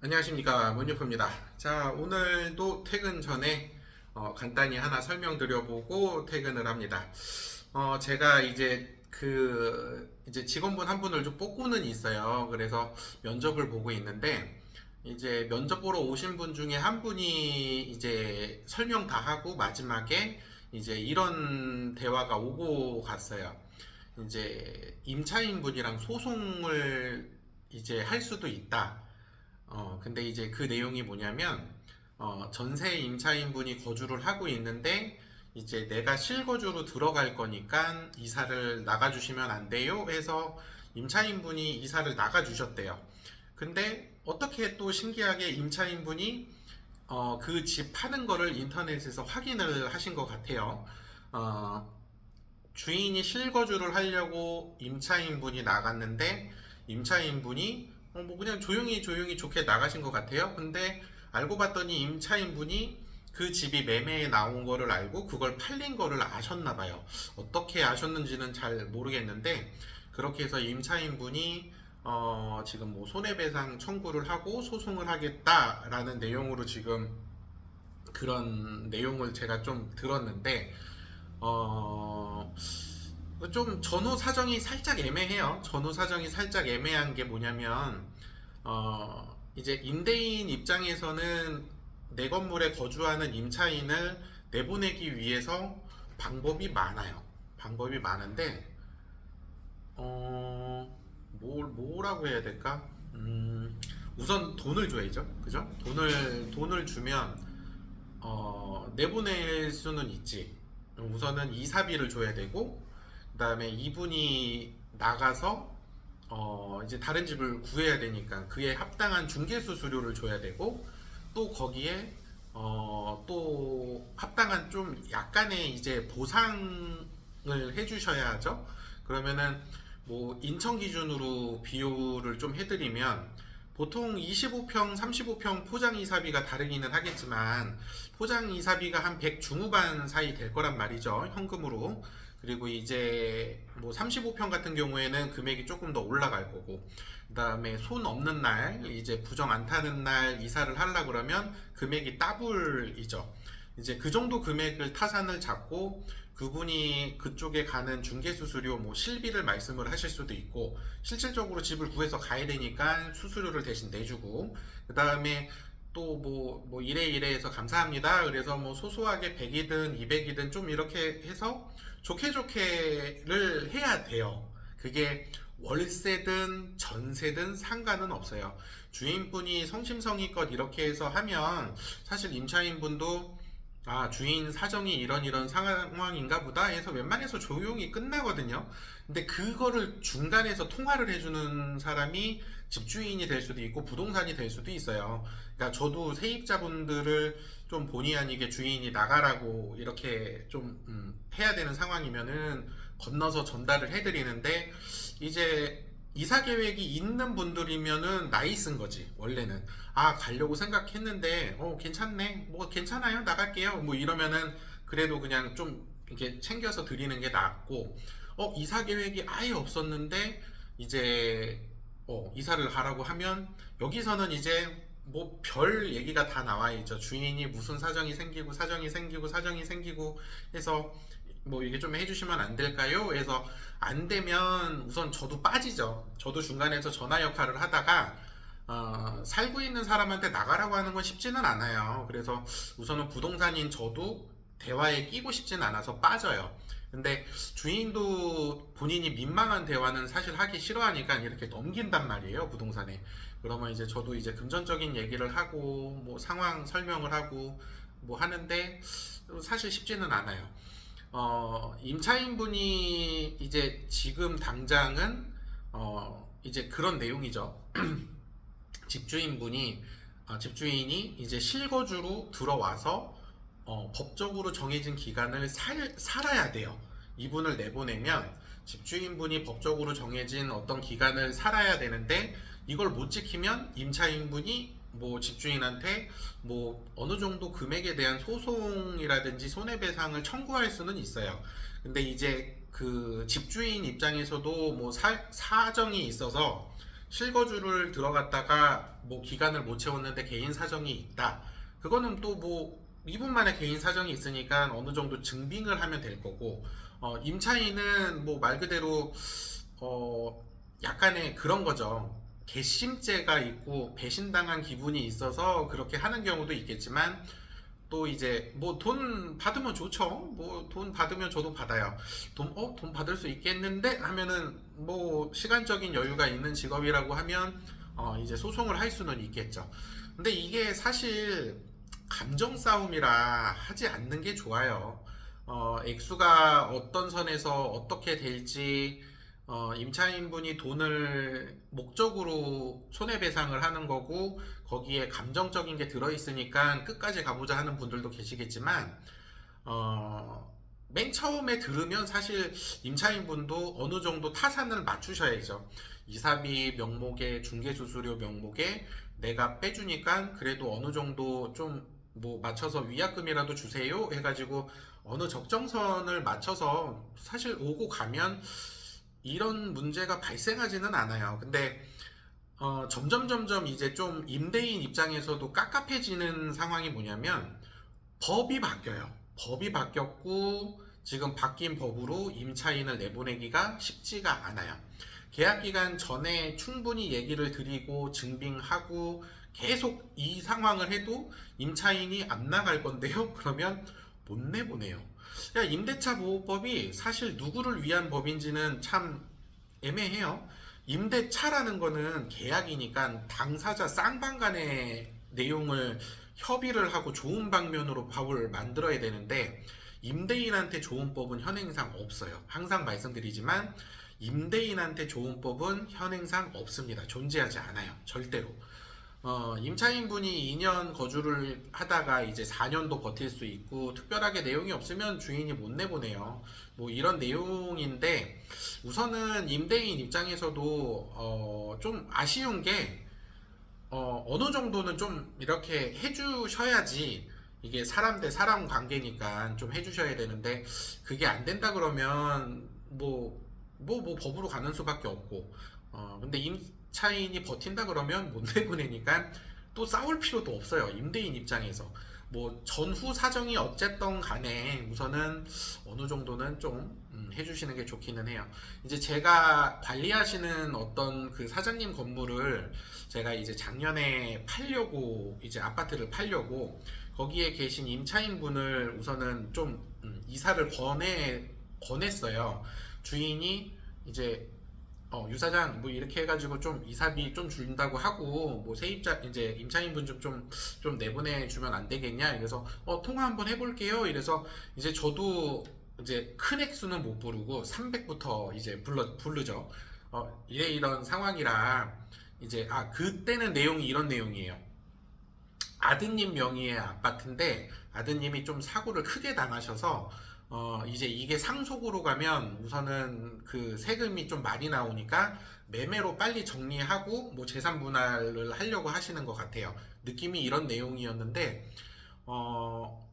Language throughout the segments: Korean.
안녕하십니까 문유프입니다. 자 오늘도 퇴근 전에 어, 간단히 하나 설명드려보고 퇴근을 합니다. 어, 제가 이제 그 이제 직원분 한 분을 좀 뽑고는 있어요. 그래서 면접을 보고 있는데 이제 면접 보러 오신 분 중에 한 분이 이제 설명 다 하고 마지막에 이제 이런 대화가 오고 갔어요. 이제 임차인 분이랑 소송을 이제 할 수도 있다. 어, 근데 이제 그 내용이 뭐냐면, 어, 전세 임차인분이 거주를 하고 있는데, 이제 내가 실거주로 들어갈 거니까 이사를 나가주시면 안 돼요? 해서 임차인분이 이사를 나가주셨대요. 근데 어떻게 또 신기하게 임차인분이 어, 그 집 파는 거를 인터넷에서 확인을 하신 것 같아요. 어, 주인이 실거주를 하려고 임차인분이 나갔는데, 임차인분이 어, 뭐 그냥 조용히 조용히 좋게 나가신 것 같아요. 근데 알고 봤더니 임차인분이 그 집이 매매에 나온 거를 알고 그걸 팔린 거를 아셨나 봐요. 어떻게 아셨는지는 잘 모르겠는데 그렇게 해서 임차인분이 어, 지금 뭐 손해배상 청구를 하고 소송을 하겠다라는 내용으로 지금 그런 내용을 제가 좀 들었는데 어, 좀 전후 사정이 살짝 애매해요. 전후 사정이 살짝 애매한 게 뭐냐면 어 이제 임대인 입장에서는 내 건물에 거주하는 임차인을 내보내기 위해서 방법이 많아요. 방법이 많은데 어 뭘, 뭐라고 해야 될까? 음, 우선 돈을 줘야죠. 그죠? 돈을 돈을 주면 어 내보낼 수는 있지. 우선은 이사비를 줘야 되고 그다음에 이분이 나가서 어 이제 다른 집을 구해야 되니까 그에 합당한 중개 수수료를 줘야 되고 또 거기에 어 또 합당한 좀 약간의 이제 보상을 해주셔야 하죠. 그러면은 뭐 인천 기준으로 비율을 좀 해드리면 보통 25평, 35평 포장 이사비가 다르기는 하겠지만 포장 이사비가 한 100 중후반 사이 될 거란 말이죠. 현금으로. 그리고 이제 뭐 35평 같은 경우에는 금액이 조금 더 올라갈 거고 그다음에 손 없는 날 이제 부정 안 타는 날 이사를 하려 그러면 금액이 더블이죠. 이제 그 정도 금액을 타산을 잡고 그분이 그쪽에 가는 중개 수수료 뭐 실비를 말씀을 하실 수도 있고 실질적으로 집을 구해서 가야 되니까 수수료를 대신 내주고 그 다음에 또뭐뭐 이래 이래 해서 감사합니다. 그래서 뭐 소소하게 100이든 200이든 좀 이렇게 해서 좋게 좋게를 해야 돼요. 그게 월세든 전세든 상관은 없어요. 주인분이 성심성의껏 이렇게 해서 하면 사실 임차인분도 아, 주인 사정이 이런 이런 상황인가 보다 해서 웬만해서 조용히 끝나거든요. 근데 그거를 중간에서 통화를 해주는 사람이 집주인이 될 수도 있고 부동산이 될 수도 있어요. 그러니까 저도 세입자분들을 좀 본의 아니게 주인이 나가라고 이렇게 좀 음, 해야 되는 상황이면은 건너서 전달을 해드리는데 이제 이사 계획이 있는 분들이면은 나이스인 거지 원래는. 아 가려고 생각했는데 어 괜찮네. 뭐 괜찮아요. 나갈게요. 뭐 이러면은 그래도 그냥 좀 이렇게 챙겨서 드리는 게 낫고. 어 이사 계획이 아예 없었는데 이제 어 이사를 가라고 하면 여기서는 이제 뭐 별 얘기가 다 나와 있죠. 주인이 무슨 사정이 생기고 사정이 생기고 사정이 생기고 해서 뭐 이게 좀 해주시면 안 될까요? 해서 안 되면 우선 저도 빠지죠. 저도 중간에서 전화 역할을 하다가 어, 살고 있는 사람한테 나가라고 하는 건 쉽지는 않아요. 그래서 우선은 부동산인 저도 대화에 끼고 싶진 않아서 빠져요. 근데 주인도 본인이 민망한 대화는 사실 하기 싫어하니까 이렇게 넘긴단 말이에요, 부동산에. 그러면 이제 저도 이제 금전적인 얘기를 하고, 뭐 상황 설명을 하고, 뭐 하는데, 사실 쉽지는 않아요. 어, 임차인분이 이제 지금 당장은 어, 이제 그런 내용이죠. 집주인분이 아, 집주인이 이제 실거주로 들어와서 어, 법적으로 정해진 기간을 살, 살아야 돼요. 이분을 내보내면 집주인분이 법적으로 정해진 어떤 기간을 살아야 되는데 이걸 못 지키면 임차인분이 뭐 집주인한테 뭐 어느 정도 금액에 대한 소송이라든지 손해배상을 청구할 수는 있어요. 근데 이제 그 집주인 입장에서도 뭐 사, 사정이 있어서 실거주를 들어갔다가 뭐 기간을 못 채웠는데 개인 사정이 있다. 그거는 또 뭐 이분만의 개인 사정이 있으니까 어느 정도 증빙을 하면 될 거고 어, 임차인은 뭐 말 그대로 어, 약간의 그런 거죠. 괘씸죄가 있고 배신당한 기분이 있어서 그렇게 하는 경우도 있겠지만 또 이제 뭐 돈 받으면 좋죠. 뭐 돈 받으면 저도 받아요. 돈, 어, 돈 받을 수 있겠는데 하면은 뭐 시간적인 여유가 있는 직업이라고 하면 어, 이제 소송을 할 수는 있겠죠. 근데 이게 사실 감정 싸움이라 하지 않는 게 좋아요. 어, 액수가 어떤 선에서 어떻게 될지 어, 임차인분이 돈을 목적으로 손해배상을 하는 거고 거기에 감정적인 게 들어있으니까 끝까지 가보자 하는 분들도 계시겠지만 어, 맨 처음에 들으면 사실 임차인분도 어느 정도 타산을 맞추셔야죠. 이사비 명목에 중개수수료 명목에 내가 빼주니까 그래도 어느 정도 좀 뭐 맞춰서 위약금이라도 주세요 해가지고 어느 적정선을 맞춰서 사실 오고 가면 이런 문제가 발생하지는 않아요. 근데 어, 점점 점점 이제 좀 임대인 입장에서도 깝깝해지는 상황이 뭐냐면 법이 바뀌어요. 법이 바뀌었고 지금 바뀐 법으로 임차인을 내보내기가 쉽지가 않아요. 계약 기간 전에 충분히 얘기를 드리고 증빙하고 계속 이 상황을 해도 임차인이 안 나갈 건데요. 그러면 못 내보내요. 야, 임대차 보호법이 사실 누구를 위한 법인지는 참 애매해요. 임대차라는 거는 계약이니까 당사자 쌍방 간의 내용을 협의를 하고 좋은 방면으로 법을 만들어야 되는데 임대인한테 좋은 법은 현행상 없어요. 항상 말씀드리지만 임대인한테 좋은 법은 현행상 없습니다. 존재하지 않아요. 절대로. 어, 임차인분이 2년 거주를 하다가 이제 4년도 버틸 수 있고 특별하게 내용이 없으면 주인이 못 내보내요. 뭐 이런 내용인데 우선은 임대인 입장에서도 어, 좀 아쉬운 게 어, 어느 정도는 좀 이렇게 해주셔야지 이게 사람 대 사람 관계니까 좀 해주셔야 되는데 그게 안 된다 그러면 뭐 뭐뭐 법으로 가는 수밖에 없고 어 근데 임 차인이 버틴다 그러면 못 내보내니까 또 싸울 필요도 없어요 임대인 입장에서 뭐 전후 사정이 어쨌든 간에 우선은 어느 정도는 좀 음, 해주시는 게 좋기는 해요 이제 제가 관리하시는 어떤 그 사장님 건물을 제가 이제 작년에 팔려고 이제 아파트를 팔려고 거기에 계신 임차인분을 우선은 좀 음, 이사를 권해 권했어요. 주인이 이제 어, 유사장 뭐 이렇게 해가지고 좀 이사비 좀 준다고 하고 뭐 세입자 이제 임차인분 좀 좀 좀 내보내 주면 안 되겠냐? 그래서 어 통화 한번 해볼게요. 이래서 이제 저도 이제 큰 액수는 못 부르고 300부터 이제 불러 부르죠. 어 이래 이런 상황이라 이제 아 그때는 내용이 이런 내용이에요. 아드님 명의의 아파트인데 아드님이 좀 사고를 크게 당하셔서 어 이제 이게 상속으로 가면 우선은 그 세금이 좀 많이 나오니까 매매로 빨리 정리하고 뭐 재산 분할을 하려고 하시는 것 같아요. 느낌이 이런 내용이었는데 어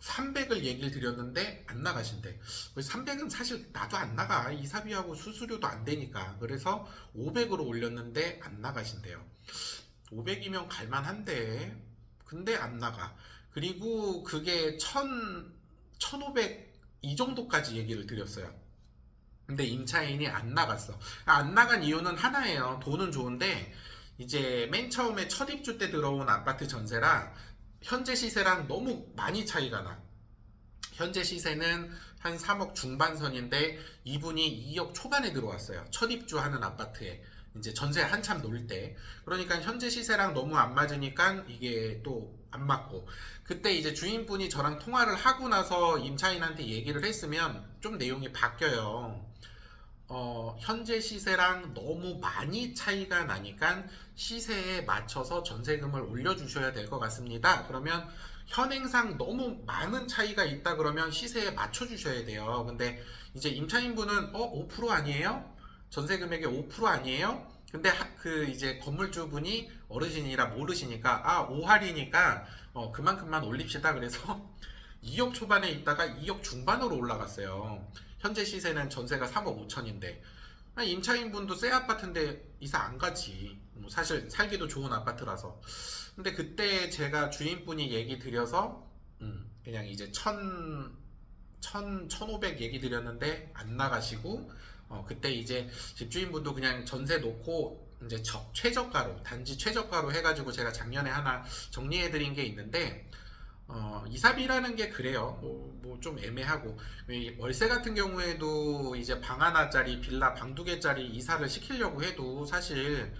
300을 얘기를 드렸는데 안 나가신대. 300은 사실 나도 안 나가. 이사비하고 수수료도 안 되니까. 그래서 500으로 올렸는데 안 나가신대요. 500이면 갈만한데 근데 안 나가. 그리고 그게 1000, 1500 이 정도까지 얘기를 드렸어요. 근데 임차인이 안 나갔어. 안 나간 이유는 하나예요. 돈은 좋은데 이제 맨 처음에 첫 입주 때 들어온 아파트 전세랑 현재 시세랑 너무 많이 차이가 나. 현재 시세는 한 3억 중반선인데 이분이 2억 초반에 들어왔어요. 첫 입주하는 아파트에. 이제 전세 한참 놀 때. 그러니까 현재 시세랑 너무 안 맞으니까 이게 또 안 맞고. 그때 이제 주인분이 저랑 통화를 하고 나서 임차인한테 얘기를 했으면 좀 내용이 바뀌어요. 어, 현재 시세랑 너무 많이 차이가 나니까 시세에 맞춰서 전세금을 올려주셔야 될 것 같습니다. 그러면 현행상 너무 많은 차이가 있다 그러면 시세에 맞춰주셔야 돼요. 근데 이제 임차인분은 어, 5% 아니에요? 전세 금액의 5% 아니에요? 근데 하- 그 이제 건물주분이 어르신이라 모르시니까 아 5할이니까 어, 그만큼만 올립시다 그래서 2억 초반에 있다가 2억 중반으로 올라갔어요. 현재 시세는 전세가 3억 5천인데 아, 임차인 분도 새 아파트인데 이사 안 가지. 뭐 사실 살기도 좋은 아파트라서. 근데 그때 제가 주인분이 얘기 드려서 음, 그냥 이제 천, 천, 천오백 얘기 드렸는데 안 나가시고 어, 그때 이제 집주인분도 그냥 전세 놓고 이제 저- 최저가로 단지 최저가로 해가지고 제가 작년에 하나 정리해드린 게 있는데 어, 이사비라는 게 그래요. 뭐, 뭐좀 애매하고. 이 월세 같은 경우에도 이제 방 하나짜리 빌라 방 두 개짜리 이사를 시키려고 해도 사실,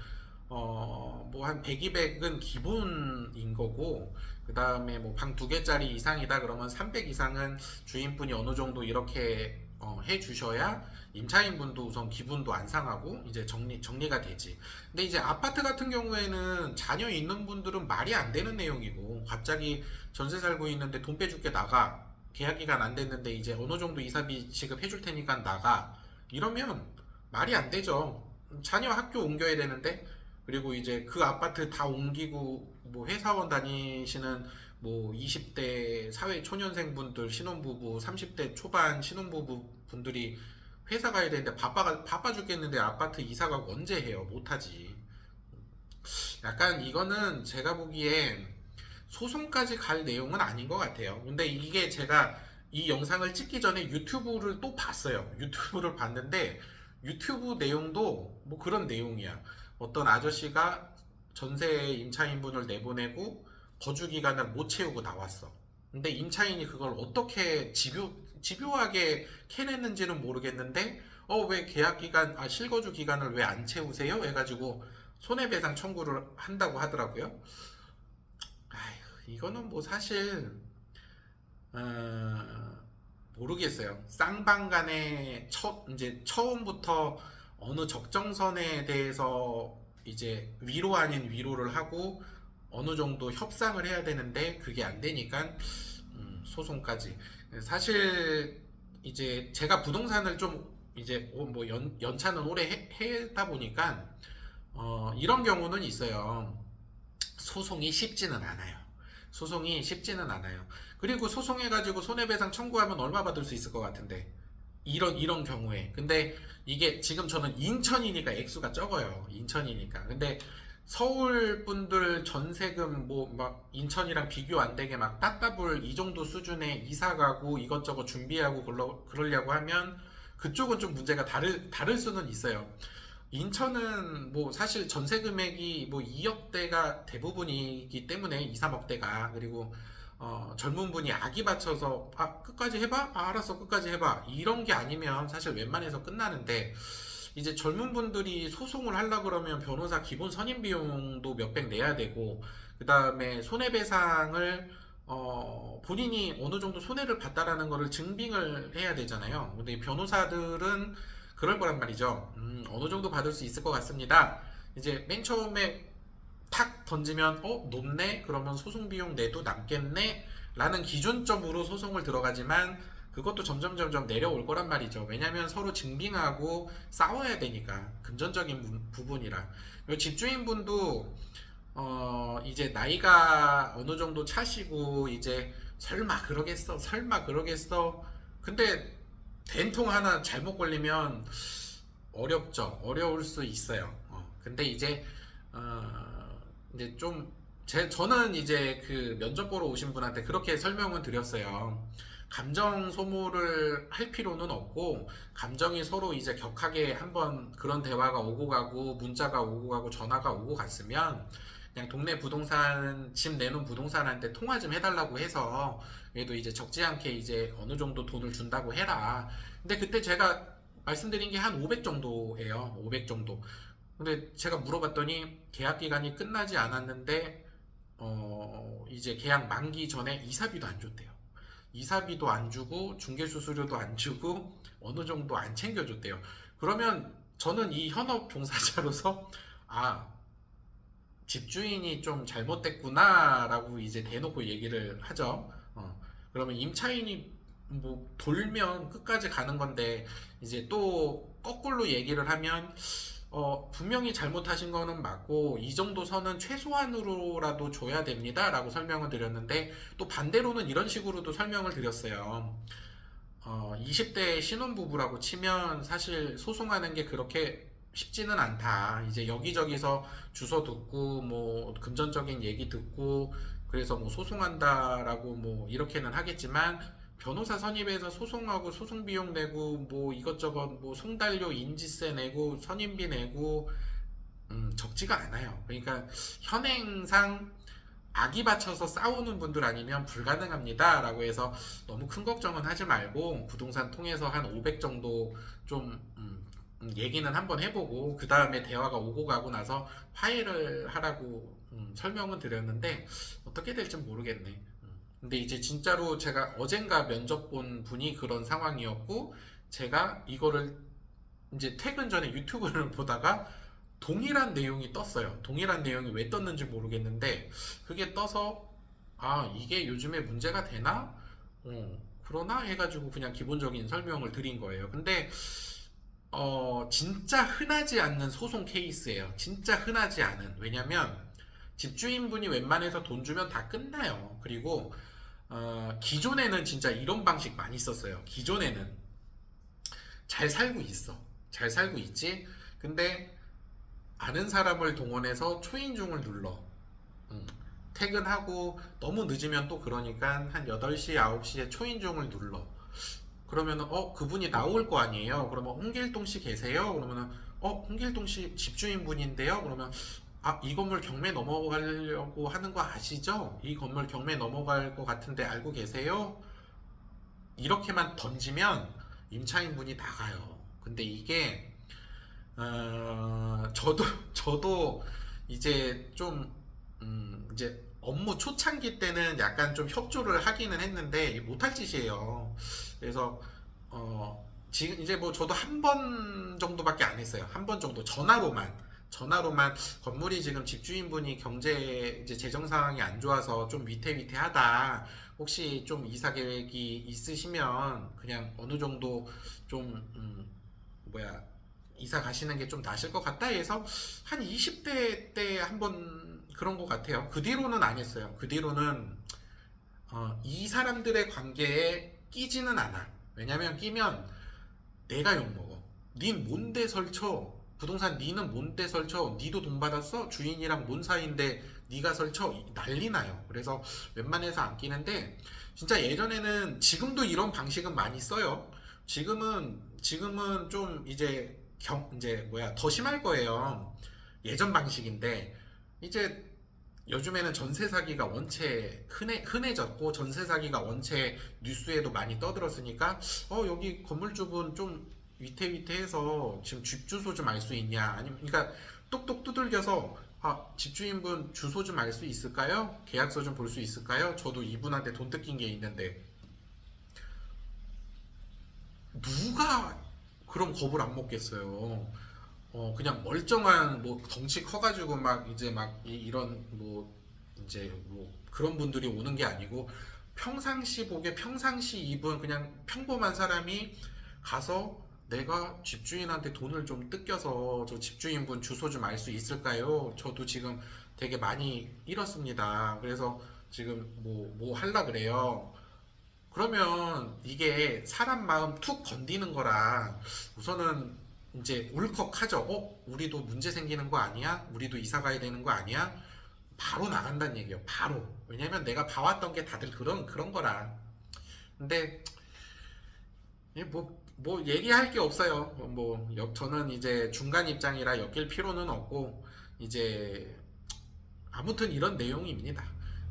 어, 뭐 한 100, 200은 기본인 거고, 그 다음에 뭐 방 두 개짜리 이상이다 그러면 300 이상은 주인분이 어느 정도 이렇게 어, 해 주셔야 임차인분도 우선 기분도 안 상하고 이제 정리, 정리가 되지. 근데 이제 아파트 같은 경우에는 자녀 있는 분들은 말이 안 되는 내용이고, 갑자기 전세 살고 있는데 돈 빼줄게 나가. 계약 기간 안 됐는데 이제 어느 정도 이사비 지급해 줄 테니까 나가. 이러면 말이 안 되죠. 자녀 학교 옮겨야 되는데 그리고 이제 그 아파트 다 옮기고 뭐 회사원 다니시는 뭐 20대 사회 초년생 분들 신혼부부 30대 초반 신혼부부 분들이 회사 가야 되는데 바빠 바빠 죽겠는데 아파트 이사 가고 언제 해요 못하지 약간 이거는 제가 보기엔 소송까지 갈 내용은 아닌 것 같아요. 근데 이게 제가 이 영상을 찍기 전에 유튜브를 또 봤어요. 유튜브를 봤는데 유튜브 내용도 뭐 그런 내용이야. 어떤 아저씨가 전세 임차인분을 내보내고 거주 기간을 못 채우고 나왔어. 근데 임차인이 그걸 어떻게 집요, 집요하게 캐냈는지는 모르겠는데 어 왜 계약 기간 아 실거주 기간을 왜 안 채우세요? 해가지고 손해배상 청구를 한다고 하더라고요. 아휴, 이거는 뭐 사실 어, 모르겠어요. 쌍방간에 첫 이제 처음부터 어느 적정선에 대해서 이제 위로 아닌 위로를 하고 어느 정도 협상을 해야 되는데 그게 안 되니까 음, 소송까지. 사실 이제 제가 부동산을 좀 이제 어, 뭐 연, 연차는 오래 해, 해다 보니까 어, 이런 경우는 있어요. 소송이 쉽지는 않아요. 소송이 쉽지는 않아요. 그리고 소송해 가지고 손해배상 청구하면 얼마 받을 수 있을 것 같은데 이런 이런 경우에 근데 이게 지금 저는 인천이니까 액수가 적어요. 인천이니까 근데 서울 분들 전세금 뭐 막 인천이랑 비교 안 되게 막 따따블 이 정도 수준의 이사 가고 이것저것 준비하고 그러, 그러려고 하면 그쪽은 좀 문제가 다를 다를 수는 있어요. 인천은 뭐 사실 전세 금액이 뭐 2억대가 대부분이기 때문에 2, 3억대가 그리고 어, 젊은 분이 아기 받쳐서 아 끝까지 해봐? 아, 알았어 끝까지 해봐 이런 게 아니면 사실 웬만해서 끝나는데 이제 젊은 분들이 소송을 하려 그러면 변호사 기본 선임 비용도 몇백 내야 되고 그 다음에 손해배상을 어, 본인이 어느 정도 손해를 봤다라는 거를 증빙을 해야 되잖아요. 근데 이 변호사들은 그럴 거란 말이죠. 음, 어느 정도 받을 수 있을 것 같습니다. 이제 맨 처음에 탁 던지면 어 높네 그러면 소송 비용 내도 남겠네 라는 기준점으로 소송을 들어가지만 그것도 점점 점점 내려올 거란 말이죠. 왜냐면 서로 증빙하고 싸워야 되니까. 금전적인 부- 부분이라. 그리고 집주인분도 어 이제 나이가 어느 정도 차시고 이제 설마 그러겠어 설마 그러겠어. 근데 된통 하나 잘못 걸리면 어렵죠. 어려울 수 있어요. 어, 근데 이제 어, 이제 좀 제, 저는 이제 그 면접 보러 오신 분한테 그렇게 설명을 드렸어요. 감정 소모를 할 필요는 없고, 감정이 서로 이제 격하게 한번 그런 대화가 오고 가고, 문자가 오고 가고, 전화가 오고 갔으면, 그냥 동네 부동산, 집 내놓은 부동산한테 통화 좀 해달라고 해서, 그래도 이제 적지 않게 이제 어느 정도 돈을 준다고 해라. 근데 그때 제가 말씀드린 게 한 500 정도예요. 500 정도. 근데 제가 물어봤더니 계약 기간이 끝나지 않았는데 어 이제 계약 만기 전에 이사비도 안 줬대요. 이사비도 안 주고 중개 수수료도 안 주고 어느 정도 안 챙겨줬대요. 그러면 저는 이 현업 종사자로서 아 집주인이 좀 잘못됐구나라고 이제 대놓고 얘기를 하죠. 어, 그러면 임차인이 뭐 돌면 끝까지 가는 건데 이제 또 거꾸로 얘기를 하면 어, 분명히 잘못하신 거는 맞고 이 정도 선은 최소한으로라도 줘야 됩니다 라고 설명을 드렸는데 또 반대로는 이런 식으로도 설명을 드렸어요. 어, 20대 신혼부부라고 치면 사실 소송하는 게 그렇게 쉽지는 않다. 이제 여기저기서 주소 듣고 뭐 금전적인 얘기 듣고 그래서 뭐 소송한다 라고 뭐 이렇게는 하겠지만 변호사 선임해서 소송하고 소송 비용 내고 뭐 이것저것 뭐 송달료 인지세 내고 선임비 내고 음, 적지가 않아요. 그러니까 현행상 악이 받쳐서 싸우는 분들 아니면 불가능합니다 라고 해서 너무 큰 걱정은 하지 말고 부동산 통해서 한 500 정도 좀 음, 음, 얘기는 한번 해보고 그 다음에 대화가 오고 가고 나서 화해를 하라고 음, 설명은 드렸는데 어떻게 될지 모르겠네. 음. 근데 이제 진짜로 제가 어젠가 면접 본 분이 그런 상황이었고 제가 이거를 이제 퇴근 전에 유튜브를 보다가 동일한 내용이 떴어요. 동일한 내용이 왜 떴는지 모르겠는데 그게 떠서 아 이게 요즘에 문제가 되나? 어, 그러나 해가지고 그냥 기본적인 설명을 드린 거예요. 근데 어 진짜 흔하지 않는 소송 케이스예요. 진짜 흔하지 않은 왜냐면 집주인분이 웬만해서 돈 주면 다 끝나요. 그리고 어, 기존에는 진짜 이런 방식 많이 썼어요. 기존에는 잘 살고 있어. 잘 살고 있지. 근데 아는 사람을 동원해서 초인종을 눌러. 음, 퇴근하고 너무 늦으면 또 그러니까 한 8시, 9시에 초인종을 눌러. 그러면은 어 그분이 나올 거 아니에요. 그러면 홍길동 씨 계세요? 그러면은 어 홍길동 씨 집주인 분인데요. 그러면 아 이 건물 경매 넘어가려고 하는 거 아시죠? 이 건물 경매 넘어갈 것 같은데 알고 계세요? 이렇게만 던지면 임차인분이 나가요. 근데 이게 어, 저도 저도 이제 좀 음, 이제 업무 초창기 때는 약간 좀 협조를 하기는 했는데 못할 짓이에요. 그래서 어, 지금 이제 뭐 저도 한 번 정도밖에 안 했어요. 한 번 정도 전화로만 전화로만 건물이 지금 집주인분이 경제 이제 재정 상황이 안 좋아서 좀 위태위태하다. 혹시 좀 이사 계획이 있으시면 그냥 어느 정도 좀 음, 뭐야 이사 가시는 게 좀 나실 것 같다 해서 한 20대 때 한번 그런 것 같아요. 그 뒤로는 안 했어요. 그 뒤로는 어, 이 사람들의 관계에 끼지는 않아. 왜냐면 끼면 내가 욕먹어. 닌 뭔데 설쳐? 부동산 니는 뭔데 설쳐? 니도 돈 받았어? 주인이랑 뭔 사이인데 니가 설쳐? 난리 나요. 그래서 웬만해서 안 끼는데 진짜 예전에는 지금도 이런 방식은 많이 써요. 지금은 지금은 좀 이제 경 이제 뭐야 더 심할 거예요. 예전 방식인데 이제 요즘에는 전세 사기가 원체 흔해, 흔해졌고 전세 사기가 원체 뉴스에도 많이 떠들었으니까 어 여기 건물주분 좀 위태위태해서 지금 집 주소 좀 알 수 있냐 아니면 그러니까 똑똑 두들겨서 아 집주인분 주소 좀 알 수 있을까요? 계약서 좀 볼 수 있을까요? 저도 이분한테 돈 뜯긴 게 있는데 누가 그런 겁을 안 먹겠어요. 어 그냥 멀쩡한 뭐 덩치 커가지고 막 이제 막 이, 이런 뭐 이제 뭐 그런 분들이 오는 게 아니고 평상시 복에 평상시 입은 그냥 평범한 사람이 가서 내가 집주인한테 돈을 좀 뜯겨서 저 집주인분 주소 좀 알 수 있을까요? 저도 지금 되게 많이 잃었습니다. 그래서 지금 뭐 뭐 할라 그래요. 그러면 이게 사람 마음 툭 건드는 거라 우선은 이제 울컥하죠. 어? 우리도 문제 생기는 거 아니야? 우리도 이사 가야 되는 거 아니야? 바로 나간다는 얘기예요. 바로. 왜냐면 내가 봐왔던 게 다들 그런 그런 거라. 근데 뭐, 뭐 얘기할 게 없어요. 뭐 역- 저는 이제 중간 입장이라 엮일 필요는 없고 이제 아무튼 이런 내용입니다.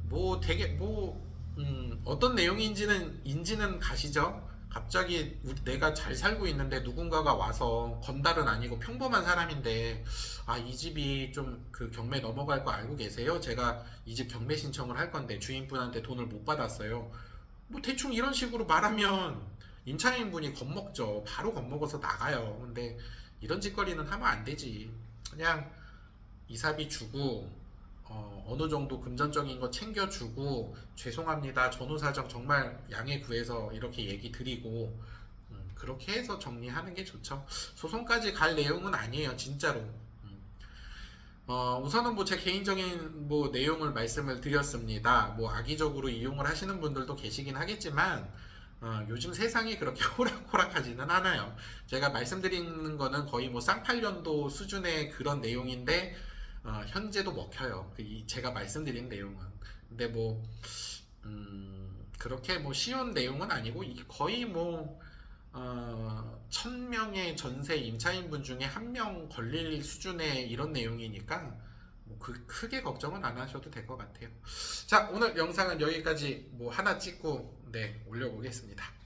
뭐 되게 뭐 음, 어떤 내용인지는 인지는 가시죠. 갑자기 내가 잘 살고 있는데 누군가가 와서 건달은 아니고 평범한 사람인데 아 이 집이 좀 그 경매 넘어갈 거 알고 계세요? 제가 이 집 경매 신청을 할 건데 주인분한테 돈을 못 받았어요. 뭐 대충 이런 식으로 말하면 임차인분이 겁먹죠. 바로 겁먹어서 나가요. 근데 이런 짓거리는 하면 안 되지. 그냥 이사비 주고 어, 어느 정도 금전적인 거 챙겨주고 죄송합니다. 전후 사정 정말 양해 구해서 이렇게 얘기 드리고 음, 그렇게 해서 정리하는 게 좋죠. 소송까지 갈 내용은 아니에요, 진짜로. 음. 어, 우선은 뭐 제 개인적인 뭐 내용을 말씀을 드렸습니다. 뭐 악의적으로 이용을 하시는 분들도 계시긴 하겠지만 어, 요즘 세상이 그렇게 호락호락하지는 않아요. 제가 말씀드리는 거는 거의 뭐 쌍팔년도 수준의 그런 내용인데 어, 현재도 먹혀요. 그 이- 제가 말씀드린 내용은. 근데 뭐 음, 그렇게 뭐 쉬운 내용은 아니고 이- 거의 뭐 어, 천 명의 전세 임차인분 중에 한 명 걸릴 수준의 이런 내용이니까 뭐 그, 크게 걱정은 안 하셔도 될 것 같아요. 자, 오늘 영상은 여기까지 뭐 하나 찍고 네 올려보겠습니다.